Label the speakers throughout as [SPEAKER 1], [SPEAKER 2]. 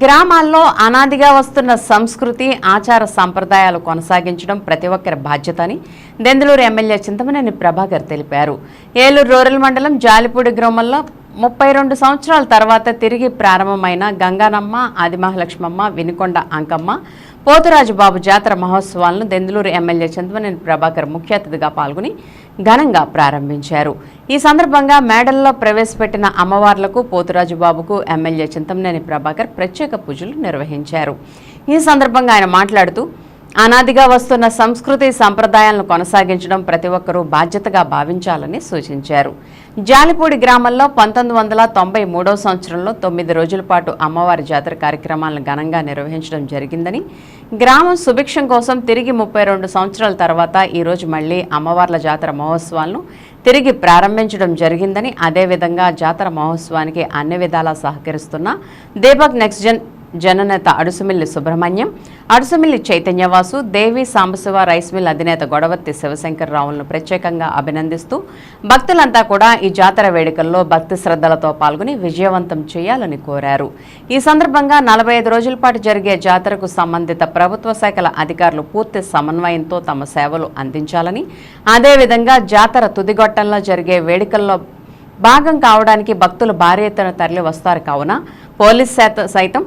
[SPEAKER 1] గ్రామాల్లో అనాదిగా వస్తున్న సంస్కృతి ఆచార సంప్రదాయాలు కొనసాగించడం ప్రతి ఒక్కరి బాధ్యత అని దెందులూరు ఎమ్మెల్యే చింతమనేని ప్రభాకర్ తెలిపారు. ఏలూరు రూరల్ మండలం జాలిపూడి గ్రామంలో ముప్పై రెండు సంవత్సరాల తర్వాత తిరిగి ప్రారంభమైన గంగానమ్మ ఆదిమహాలక్ష్మమ్మ వినుకొండ అంకమ్మ పోతురాజు బాబు జాతర మహోత్సవాలను దెందులూరు ఎమ్మెల్యే చింతమనేని ప్రభాకర్ ముఖ్య అతిథిగా పాల్గొని ఘనంగా ప్రారంభించారు. ఈ సందర్భంగా మేడల్లో ప్రవేశపెట్టిన అమ్మవార్లకు పోతురాజు బాబుకు ఎమ్మెల్యే చింతమనేని ప్రభాకర్ ప్రత్యేక పూజలు నిర్వహించారు. ఈ సందర్భంగా ఆయన మాట్లాడుతూ అనాదిగా వస్తున్న సంస్కృతి సంప్రదాయాలను కొనసాగించడం ప్రతి ఒక్కరూ బాధ్యతగా భావించాలని సూచించారు. జాలిపూడి గ్రామంలో పంతొమ్మిది వందల తొంభై మూడో సంవత్సరంలో తొమ్మిది రోజుల పాటు అమ్మవారి జాతర కార్యక్రమాలను ఘనంగా నిర్వహించడం జరిగిందని గ్రామం సుభిక్షం కోసం తిరిగి ముప్పై రెండు సంవత్సరాల తర్వాత ఈరోజు మళ్ళీ అమ్మవార్ల జాతర మహోత్సవాలను తిరిగి ప్రారంభించడం జరిగిందని అదేవిధంగా జాతర మహోత్సవానికి అన్ని విధాలా సహకరిస్తున్న దీపక్ నెక్స్ట్ జన్ జననేత అడుసుమిల్లి సుబ్రహ్మణ్యం అడుసుమిల్లి చైతన్యవాసు దేవి సాంబశివ రైస్ మిల్ అధినేత గొడవర్తి శివశంకర్రావులను ప్రత్యేకంగా అభినందిస్తూ భక్తులంతా కూడా ఈ జాతర వేడుకల్లో భక్తి శ్రద్ధలతో పాల్గొని విజయవంతం చేయాలని కోరారు. ఈ సందర్భంగా నలభై ఐదు రోజుల పాటు జరిగే జాతరకు సంబంధిత ప్రభుత్వ శాఖల అధికారులు పూర్తి సమన్వయంతో తమ సేవలు అందించాలని అదేవిధంగా జాతర తుదిగొట్టంలో జరిగే వేడుకల్లో భాగం కావడానికి భక్తులు భారీ ఎత్తున తరలి వస్తారు కావున పోలీస్ శాత సైతం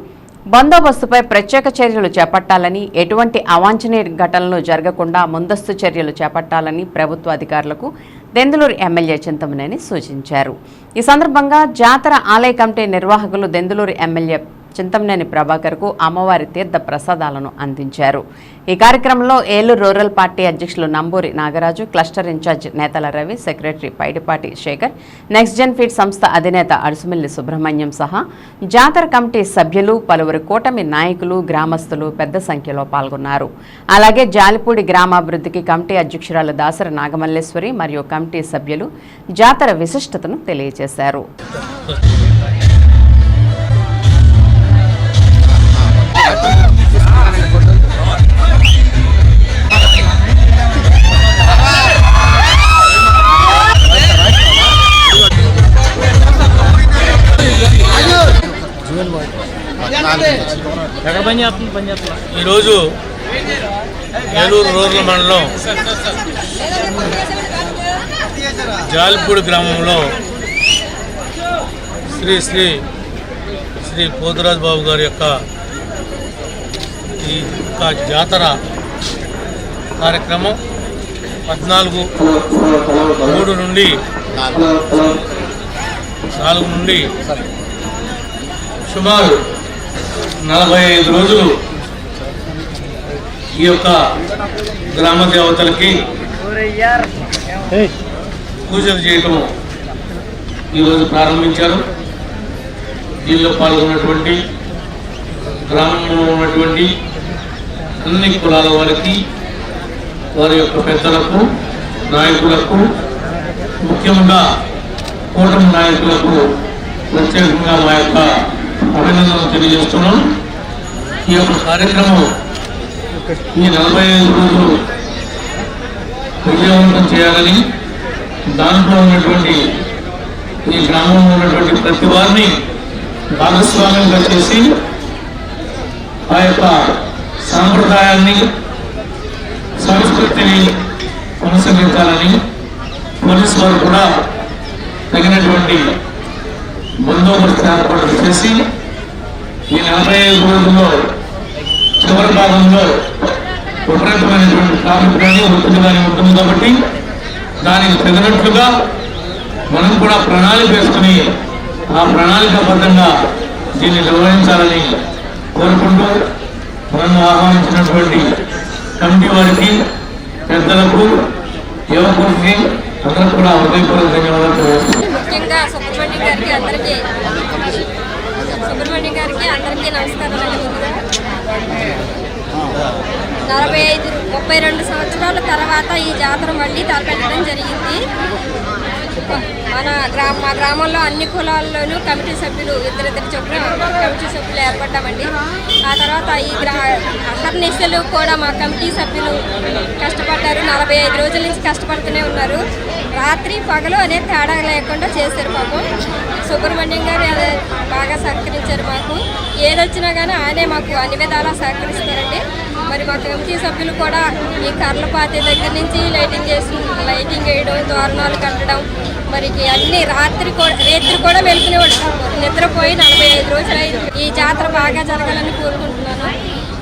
[SPEAKER 1] బందోబస్తుపై ప్రత్యేక చర్యలు చేపట్టాలని ఎటువంటి అవాంఛనీయ ఘటనలు జరగకుండా ముందస్తు చర్యలు చేపట్టాలని ప్రభుత్వ అధికారులకు దెందులూరు ఎమ్మెల్యే చింతమనేని సూచించారు. ఈ సందర్భంగా జాతర ఆలయ కమిటీ నిర్వాహకులు దెందులూరు ఎమ్మెల్యే చింతమనేని ప్రభాకర్కు అమ్మవారి తీర్థ ప్రసాదాలను అందించారు. ఈ కార్యక్రమంలో ఏలూరు రూరల్ పార్టీ అధ్యక్షులు నంబూరి నాగరాజు క్లస్టర్ ఇన్ఛార్జ్ నేతల Ravi secretary Paidipati Sekhar next gen feed సంస్థ అధినేత అడుసుమిల్లి సుబ్రహ్మణ్యం సహా జాతర కమిటీ సభ్యులు పలువురు కూటమి నాయకులు గ్రామస్తులు పెద్ద సంఖ్యలో పాల్గొన్నారు. అలాగే జాలిపూడి గ్రామాభివృద్ధికి కమిటీ అధ్యక్షురాలు దాసరి నాగమల్లేశ్వరి మరియు కమిటీ సభ్యులు జాతర విశిష్టతను తెలియజేశారు.
[SPEAKER 2] ఈరోజు ఏలూరు రూరల్ మండలం జాలిపూడి గ్రామంలో శ్రీ శ్రీ శ్రీ పోతురాజు బాబు గారి యొక్క ఈ యొక్క జాతర కార్యక్రమం పద్నాలుగు మూడు నుండి నాలుగు నుండి సుమారు నలభై ఐదు రోజులు ఈ యొక్క గ్రామ దేవతలకి పూజలు చేయటం ఈరోజు ప్రారంభించారు. దీనిలో పాల్గొన్నటువంటి గ్రామంలో ఉన్నటువంటి అన్ని కులాల వారికి వారి యొక్క పెద్దలకు నాయకులకు ముఖ్యంగా కూటమి నాయకులకు ప్రత్యేకంగా మా యొక్క అభినందనలు తెలియజేస్తున్నాం ఈ యొక్క కార్యక్రమం ఈ నలభై ఐదు రోజులు విజయవంతం చేయాలని దాంట్లో ఉన్నటువంటి ఈ గ్రామంలో ఉన్నటువంటి ప్రతి వారిని భాగస్వామ్యంగా చేసి ఆ యొక్క సాంప్రదాయాన్ని సంస్కృతిని కొనసాగించాలని పోలీసు వారు కూడా తగినటువంటి బందోబస్తు ఏర్పాటు చేసి ఈ నలభై ఐదు రోజుల్లో చివరి భాగంలో విపరీతమైనటువంటి ట్రాఫిక్ కానీ ఒత్తిడి కానీ ఉంటుంది కాబట్టి దానికి తగినట్లుగా మనం కూడా ప్రణాళిక వేసుకుని ఆ ప్రణాళికాబద్ధంగా దీన్ని నిర్వహించాలని కోరుకుంటూ మనం ఆహ్వానించినటువంటి కమిటీ వారికి పెద్దలకు యువకులకి అందరూ కూడా హృదయపూర్వక ధన్యవాదాలు
[SPEAKER 3] ముఖ్యంగా సుబ్రహ్మణ్యం గారికి అందరికీ సుబ్రహ్మణ్యం గారికి అందరికీ నమస్కారం నలభై ఐదు ముప్పై రెండు సంవత్సరాల తర్వాత ఈ జాతర మళ్ళీ తలపెట్టడం జరిగింది. మన గ్రా మా గ్రామంలో అన్ని కులాల్లోనూ కమిటీ సభ్యులు ఇద్దరిద్దరు చొప్పున కమిటీ సభ్యులు ఏర్పడ్డామండి. ఆ తర్వాత ఈ గ్రా అహర్నిశలు కూడా మా కమిటీ సభ్యులు కష్టపడ్డారు. నలభై ఐదు రోజుల నుంచి కష్టపడుతూనే ఉన్నారు. రాత్రి పగలు అనే తేడా లేకుండా చేశారు మాకు. సుబ్రహ్మణ్యం గారు బాగా సహకరించారు మాకు. ఏదొచ్చినా కానీ ఆయనే మాకు అన్ని విధాలా సహకరిస్తారండి. మరి మా కమిటీ సభ్యులు కూడా ఈ కర్లపాతి దగ్గర నుంచి లైటింగ్ చేసి లైటింగ్ వేయడం తోరణాలు కట్టడం మరి అన్ని రాత్రి కూడా రేత్రి కూడా వెళ్తునేవాడు నిద్రపోయి నలభై ఐదు రోజులు అయింది. ఈ జాతర బాగా జరగాలని కోరుకుంటున్నాను.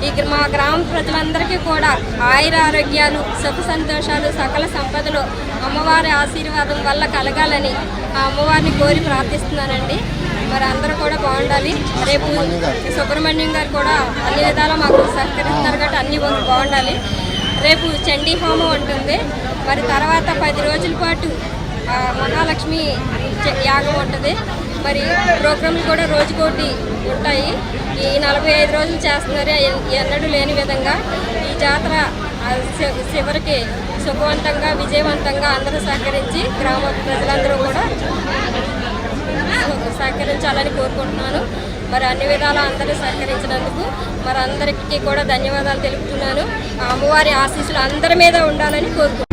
[SPEAKER 3] ఈ మా గ్రామ ప్రజలందరికీ కూడా ఆయుర ఆరోగ్యాలు సుఖ సంతోషాలు సకల సంపదలు అమ్మవారి ఆశీర్వాదం వల్ల కలగాలని ఆ అమ్మవారిని కోరి ప్రార్థిస్తున్నానండి. మరి అందరూ కూడా బాగుండాలి. రేపు సుబ్రహ్మణ్యం గారు కూడా అన్ని విధాలా మాకు సహకరిస్తున్నారు కాబట్టి అన్ని బాగుండాలి. రేపు చండీ హోమం ఉంటుంది. మరి తర్వాత పది రోజుల పాటు మహాలక్ష్మి యాగం ఉంటుంది. మరి ప్రోగ్రాంలు కూడా రోజుకోటి ఉంటాయి. ఈ నలభై ఐదు రోజులు చేస్తున్నారు. ఎన్నడూ లేని విధంగా ఈ జాతర చి- చివరికి శుభవంతంగా విజయవంతంగా అందరూ సహకరించి గ్రామ ప్రజలందరూ కూడా సహకరించాలని కోరుకుంటున్నాను. మరి అన్ని విధాలా అందరూ సహకరించినందుకు మరి అందరికీ కూడా ధన్యవాదాలు తెలుపుతున్నాను. అమ్మవారి ఆశీస్సులు అందరి మీద ఉండాలని కోరుకుంటున్నాను.